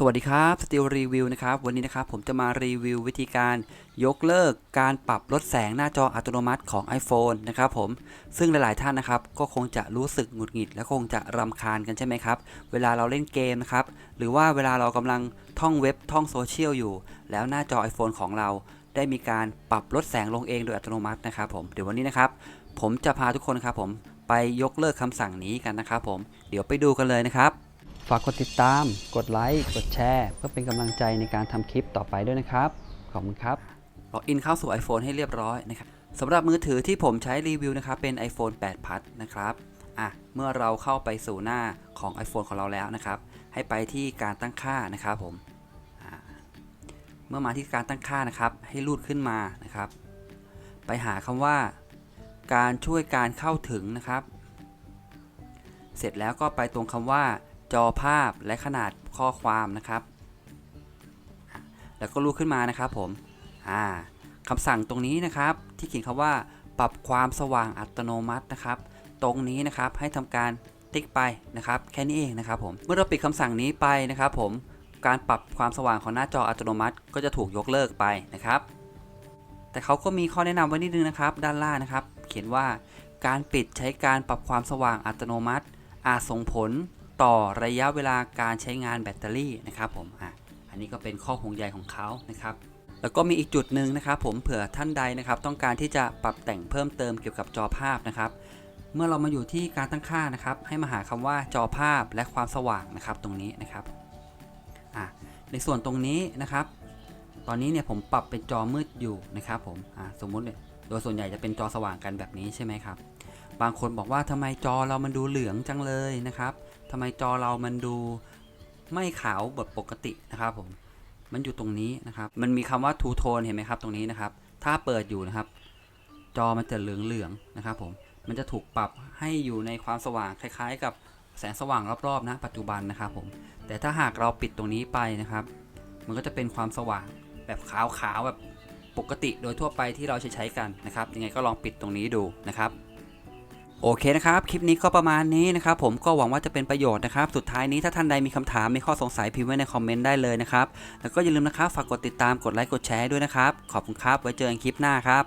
สวัสดีครับสติลรีวิวนะครับวันนี้นะครับผมจะมารีวิววิธีการยกเลิกการปรับลดแสงหน้าจออัตโนมัติของ iPhone นะครับผมซึ่งหลาย ๆ ท่านนะครับก็คงจะรู้สึกหงุดหงิด และคงจะรำคาญกันใช่ไหมครับเวลาเราเล่นเกมนะครับหรือว่าเวลาเรากำลังท่องเว็บท่องโซเชียลอยู่ แล้วหน้าจอ iPhone ของเรา ได้มีการปรับลดแสงลงเองโดยอัตโนมัตินะครับผมเดี๋ยววันนี้นะครับผมจะพาทุกคนครับผมไปยกเลิกคำสั่งนี้กันนะครับผมเดี๋ยวไปดูกันเลยนะครับ ฝากกดติดตาม กดไลค์ กดแชร์ เพื่อเป็นกำลังใจในการทำคลิปต่อไปด้วยนะครับ ขอบคุณครับ ล็อกอินเข้าสู่ iPhone ให้เรียบร้อยนะครับสำหรับมือถือที่ผมใช้รีวิวนะครับ เป็น iPhone 8 Plus นะครับ อะ เมื่อเราเข้าไปสู่หน้าของ iPhone ของเราแล้วนะครับ ให้ไปที่การตั้งค่านะครับผมอ่าเมื่อมาที่การตั้งค่านะครับ ให้ลูดขึ้นมานะครับ ไปหาคำว่า การช่วยการเข้าถึงนะครับ เสร็จแล้วก็ไปตรงคำว่า จอภาพและขนาดข้อความนะครับ แล้วก็ลูกขึ้นมานะครับผมอ่าคำสั่งตรงนี้นะครับ ที่เขียนคำว่า ปรับความสว่างอัตโนมัตินะครับ ตรงนี้นะครับให้ทำการติ๊กไปนะครับ แค่นี้เองนะครับผมเมื่อเราปิดคำสั่งนี้ไปนะครับ ผมการปรับความสว่างของหน้าจออัตโนมัติ ก็จะถูกยกเลิกไปนะครับ แต่เขาก็มีข้อแนะนำไว้นิดนึงนะครับ ด้านล่างนะครับ เขียนว่าการปิดใช้การปรับความสว่างอัตโนมัติ อาจส่งผล ต่อระยะเวลาการใช้งานแบตเตอรี่นะครับผมอะอันนี้ก็เป็นข้อห่วงใยของเขานะครับ แล้วก็มีอีกจุดหนึ่งนะครับผมเผื่อท่านใดนะครับต้องการที่จะปรับแต่งเพิ่มเติมเกี่ยวกับจอภาพนะครับเมื่อเรามาอยู่ที่การตั้งค่านะครับ ให้มาหาคำว่าจอภาพและความสว่างนะครับตรงนี้นะครับอะในส่วนตรงนี้นะครับ ตอนนี้เนี่ยผมปรับเป็นจอมืดอยู่นะครับผมอะสมมุติโดยส่วนใหญ่จะเป็นจอสว่างกันแบบนี้ใช่ไหมครับ บางคนบอกว่าทำไมจอเรามันดูเหลืองจังเลยนะครับ ทำไมจอเรามันดูไม่ขาวแบบปกตินะครับผม มันอยู่ตรงนี้นะครับ มันมีคำว่า two tone เห็นไหมครับ ตรงนี้นะครับ ถ้าเปิดอยู่นะครับ จอมันจะเหลืองๆนะครับผม มันจะถูกปรับให้อยู่ในความสว่างคล้าย ๆ กับแสงสว่างรอบๆนะปัจจุบันนะครับผม แต่ถ้าหากเราปิดตรงนี้ไปนะครับ มันก็จะเป็นความสว่างแบบขาวๆแบบปกติโดยทั่วไปที่เราใช้ใช้กันนะครับ ยังไงก็ลองปิดตรงนี้ดูนะครับ โอเคนะครับ คลิปนี้ก็ประมาณนี้นะครับ ผมก็หวังว่าจะเป็นประโยชน์นะครับ สุดท้ายนี้ถ้าท่านใดมีคำถาม มีข้อสงสัยพิมพ์ไว้ในคอมเมนต์ได้เลยนะครับ แล้วก็อย่าลืมนะครับ ฝากกดติดตาม กดไลค์ กดแชร์ด้วยนะครับ ขอบคุณครับ ไว้เจอกันคลิปหน้าครับ